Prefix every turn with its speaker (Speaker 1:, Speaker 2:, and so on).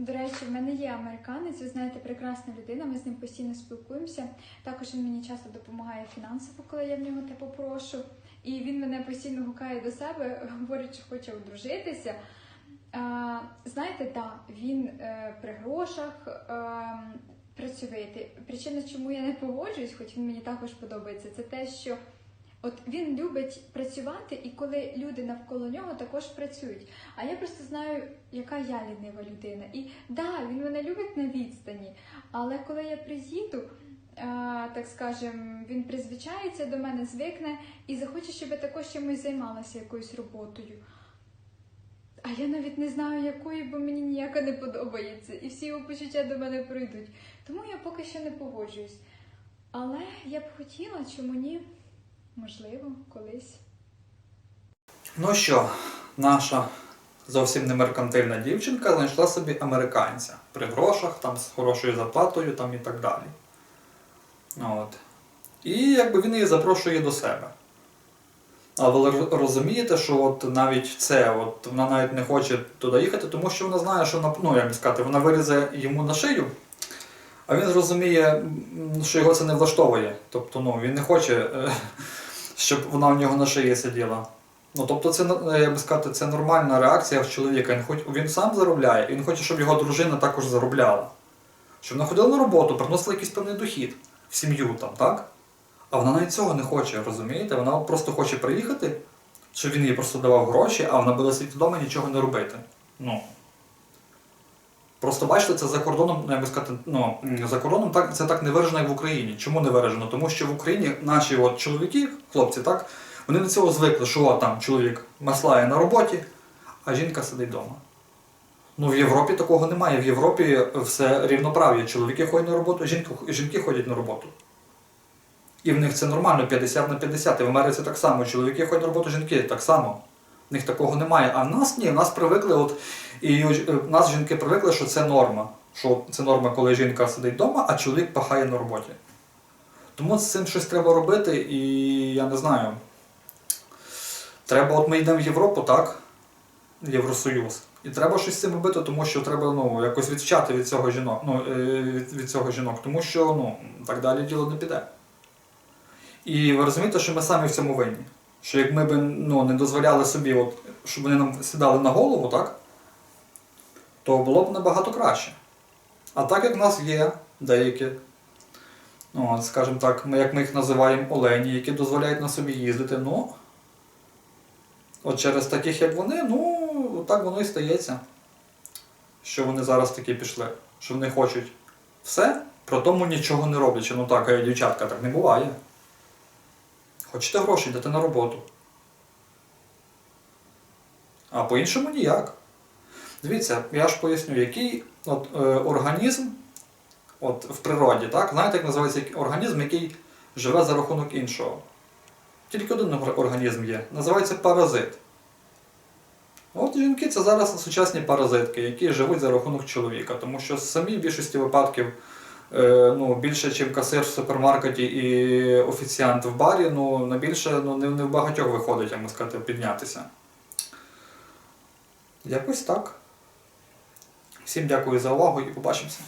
Speaker 1: До речі, в мене є американець, ви знаєте, прекрасна людина, ми з ним постійно спілкуємося. Також він мені часто допомагає фінансово, коли я в нього те попрошу. І він мене постійно гукає до себе, говорить, що хоче одружитися. А, знаєте, так, він е, при грошах е, працьовитий. Причина, чому я не погоджуюсь, хоч він мені також подобається, це те, що от він любить працювати, і коли люди навколо нього також працюють. А я просто знаю, яка я лінива людина. І да, він мене любить на відстані, але коли я приїду, а, так скажем, він призвичається до мене, звикне і захоче, щоб я також чимось займалася якоюсь роботою. А я навіть не знаю, якої, бо мені ніяка не подобається, і всі його почуття до мене прийдуть. Тому я поки що не погоджуюсь. Але я б хотіла, чому ні, можливо, колись.
Speaker 2: Ну що, наша зовсім не меркантильна дівчинка знайшла собі американця при грошах, там з хорошою зарплатою там і так далі. От. І якби він її запрошує до себе. А ви розумієте, що от навіть це, от вона навіть не хоче туди їхати, тому що вона знає, що вона, ну, як сказати, вона вилізе йому на шию, а він зрозуміє, що його це не влаштовує. Тобто ну, він не хоче, е, щоб вона в нього на шиї сиділа. Ну, тобто, це е, як би сказати, це нормальна реакція в чоловіка. Він, хоч, він сам заробляє, і він хоче, щоб його дружина також заробляла. Щоб вона ходила на роботу, приносила якийсь певний дохід в сім'ю там, так? А вона навіть цього не хоче, розумієте? Вона просто хоче приїхати, щоб він їй просто давав гроші, а вона буде сидіти вдома і нічого не робити. Ну. Просто бачите, це за кордоном, ну, як би сказати, ну, за кордоном так, це так не виражено, як в Україні. Чому не виражено? Тому що в Україні наші от чоловіки, хлопці, так, вони до цього звикли, що от, там чоловік маслає на роботі, а жінка сидить вдома. Ну, в Європі такого немає. В Європі все рівноправ'я. Чоловіки ходять на роботу, жінки, жінки ходять на роботу. І в них це нормально 50 на 50. І в Америці так само. Чоловіки ходять на роботу, жінки так само. В них такого немає. А в нас ні, в нас привикли, от, і е, в нас жінки привикли, що це норма. Що це норма, коли жінка сидить вдома, а чоловік пахає на роботі. Тому з цим щось треба робити, і я не знаю. Треба, от ми йдемо в Європу, так? Євросоюз. І треба щось з цим робити, тому що треба ну, якось відчати від цього жінок, ну, е, від, від цього жінок, тому що ну, так далі діло не піде. І ви розумієте, що ми самі в цьому винні. Що як ми б ну, не дозволяли собі, от, щоб вони нам сідали на голову, так? То було б набагато краще. А так як в нас є деякі, ну, от, скажімо так, ми, як ми їх називаємо олені, які дозволяють на собі їздити, ну, от через таких, як вони, ну, так воно і стається. Що вони зараз такі пішли, що вони хочуть все, про тому нічого не роблячи. Ну так, е, дівчатка, так не буває. Хочете гроші, йдете на роботу. А по-іншому ніяк. Дивіться, я ж поясню, який от, е, організм от, в природі, так? Знаєте, як називається організм, який живе за рахунок іншого. Тільки один організм є. Називається паразит. От жінки це зараз сучасні паразитки, які живуть за рахунок чоловіка, тому що самі в більшості випадків е, ну, більше, ніж касир в супермаркеті і офіціант в барі, ну, на ну, не, не в багатьох виходить, як сказати, піднятися. Якось так. Всім дякую за увагу і побачимося.